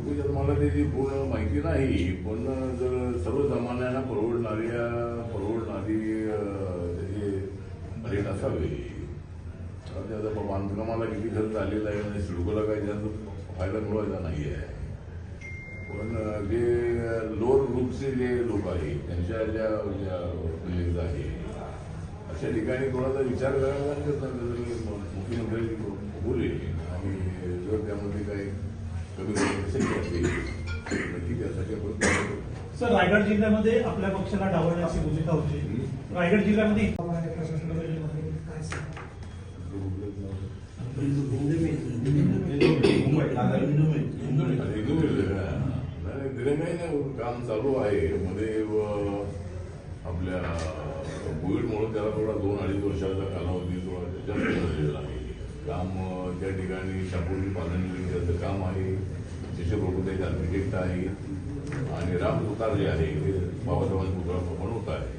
सिडकोच्या मला त्याची पूर्ण माहिती नाही पण जर सर्वसामान्यांना परवडणाऱ्या परवडणारी अं, रेट असावे. कारण आता बांधकामाला किती खर्च आलेला आहे आणि सिडकोला काही त्याचा फायदा मिळवायचा नाही आहे पण जे लोअर ग्रुपचे जे लोक आहेत त्यांच्या ज्या ज्या म्हणजे, आहे अशा ठिकाणी कोणाचा विचार करायला लागत नाही रायगड जिल्ह्यामध्ये आपल्या पक्षाला डावलण्याची भूमिका होती. रायगड जिल्ह्यामध्ये नाही काम चालू आहे मध्ये व आपल्या कोविडमुळे त्याला थोडा दोन अडीच वर्षाचा कालावधी थोडा जास्त झालेला आहे. काम त्या ठिकाणी शापूरची पालन त्याचं काम आहे शिष्यप्रभू त्याचे आर्किटेक्ट आहेत. आणि राम पुतार जे आहे ते बाबासाहेबांचा पुतळा होत आहे.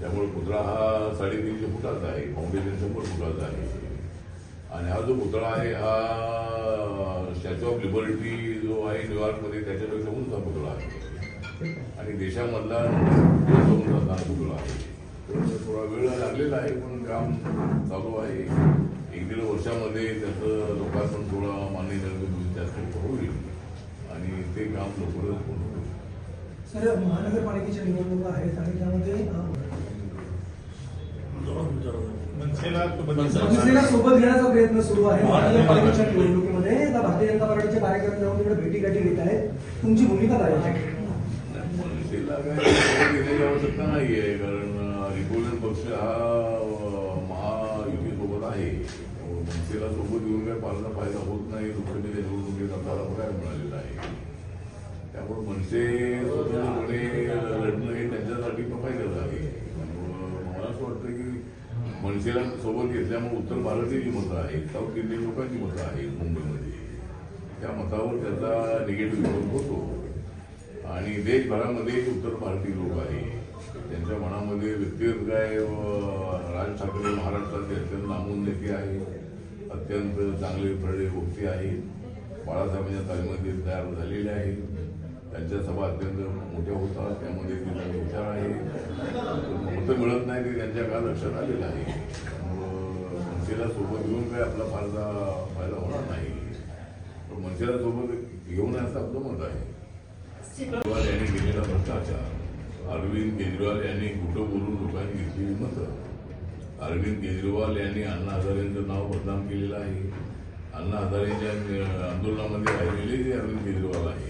त्यामुळे पुतळा हा साडेतीनशे फुटाचा आहे फाउंडेशन शंभर फुटाचा आहे. आणि हा जो पुतळा आहे हा स्टॅच्यू ऑफ लिबर्टी जो आहे न्यूयॉर्कमध्ये त्याच्यापेक्षा उंच हा पुतळा आहे. आणि देशामधला पुतळा आहे. थोडा वेळ लागलेला आहे पण काम चालू आहे. एक दीड वर्षामध्ये त्याचं लोकार्पण थोडा मान्य जास्त होईल. आणि ते काम लवकर सर महानगरपालिकेच्या निवडणुका आहेत आणि त्यामध्ये सोबत घेण्याचा प्रयत्न सुरू आहे. महानगरपालिकेच्या निवडणुकीमध्ये आता भारतीय जनता पार्टीचे कार्यकर्ते जाऊन तिकडे भेटी गाठी घेत आहेत. तुमची भूमिका काय आहे? काय घेण्याची आवश्यकता नाही आहे कारण रिपब्लिकन पक्ष हा महायुतीसोबत आहे. मनसेला सोबत घेऊन काय पालना फायदा होत नाही लोकसभेच्या निवडणुकीत बघायला मिळालेला आहे त्यामुळे मनसे स्वतंत्रपणे लढणं हे त्यांच्यासाठी पण फायद्याचं आहे त्यामुळं मला असं वाटतं की मनसेला सोबत घेतल्यामुळे उत्तर भारतीय मतं आहेत साऊथ इंडियन लोकांची मतं आहेत मुंबईमध्ये त्या मतावर त्याचा निगेटिव्ह इफेक्ट होतो आणि देशभरामध्ये उत्तर भारतीय लोक आहेत त्यांच्या मनामध्ये व्यक्तिगत काय राज ठाकरे महाराष्ट्राचे अत्यंत नामून नेते आहेत अत्यंत चांगले प्रडे व्यक्ती आहेत बाळासाहेबांच्या तालीमध्ये तयार झालेले आहेत त्यांच्या सभा अत्यंत मोठ्या होतात त्यामध्ये त्यांचा विचार आहे. मतं मिळत नाही ते त्यांच्या काळ लक्षात आलेलं आहे? मनसेला सोबत घेऊन काय आपला फायदा फायदा होणार नाही. पण मनसेला सोबत घेऊन असं आपलं मत आहे. केजरीवाल यांनी केलेला भ्रष्टाचार. अरविंद केजरीवाल यांनी कुठं बोलून लोकांनी घेतलेली मतं? अरविंद केजरीवाल यांनी अण्णा हजारेंचं नाव बदनाम केलेलं आहे. अण्णा हजारेंच्या आंदोलनामध्ये राहिलेले अरविंद केजरीवाल आहे.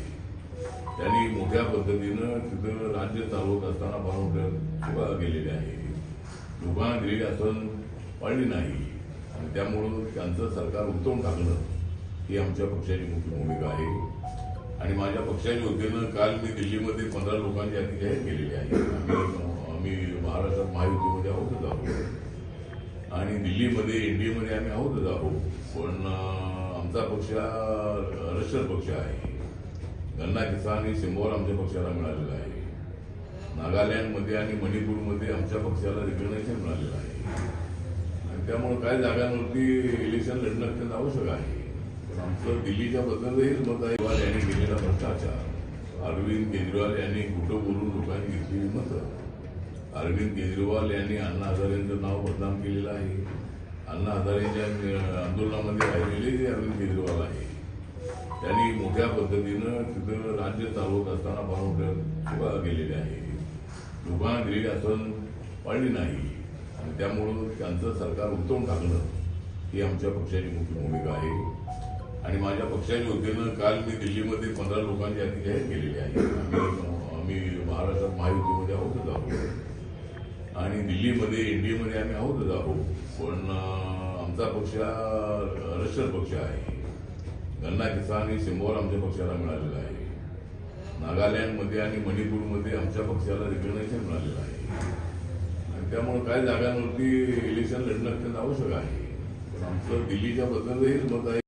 त्यांनी मोठ्या पद्धतीनं तिथं राज्य चालवत असताना फार चुका केलेल्या आहे लोकांना दिलेली आसन पाळली नाही. आणि त्यामुळं त्यांचं सरकार उतरवून टाकणं ही आमच्या पक्षाची मुख्य भूमिका आहे. आणि माझ्या पक्षाच्या वतीनं काल मी दिल्लीमध्ये पंधरा लोकांची यादी जाहीर केलेली आहे. आम्ही महाराष्ट्रात महायुतीमध्ये आहोतच आहोत. आणि दिल्लीमध्ये एनडीएमध्ये आम्ही आहोतच आहोत. पण आमचा पक्ष हा रशियन पक्ष आहे. गन्ना किसान ही सिंबॉल आमच्या पक्षाला मिळालेला आहे. नागालँडमध्ये आणि मणिपूरमध्ये आमच्या पक्षाला रिकग्नेशन मिळालेलं आहे. आणि त्यामुळे काही जागांवरती इलेक्शन लढणं अत्यंत आवश्यक आहे. पण आमचं दिल्लीच्या बद्दलही मत आहे. यांनी केलेला भ्रष्टाचार. अरविंद केजरीवाल यांनी कुठं बोलून लोकांनी घेतलेली मतं? अरविंद केजरीवाल यांनी अण्णा हजारेंचं नाव बदनाम केलेलं आहे. अण्णा हजारेंच्या आंदोलनामध्ये राहिलेले अरविंद केजरीवाल आहे. त्यांनी मोठ्या पद्धतीनं तिथं राज्य चालवत असताना फार मोठ्या चुका केलेल्या आहे लोकांना दिलेली आसन पाळली नाही. आणि त्यामुळं त्यांचं सरकार उठवून टाकणं ही आमच्या पक्षाची मुख्य भूमिका आहे. आणि माझ्या पक्षाच्या वतीनं काल मी दिल्लीमध्ये पंधरा लोकांची यादी जाहीर केलेली आहे. आम्ही महाराष्ट्रात महायुतीमध्ये आहोतच आहोत आणि दिल्लीमध्ये एनडीएमध्ये आम्ही आहोतच आहोत पण आमचा पक्ष हा पक्ष आहे. गन्ना किसान ही शंभर आमच्या पक्षाला मिळालेला आहे. नागालँडमध्ये आणि मणिपूरमध्ये आमच्या पक्षाला रिकग्नेशन मिळालेलं आहे. आणि त्यामुळे काही जागांवरती इलेक्शन लढणं अत्यंत आवश्यक आहे. पण आमचं दिल्लीच्या बद्दल हेच मत आहे.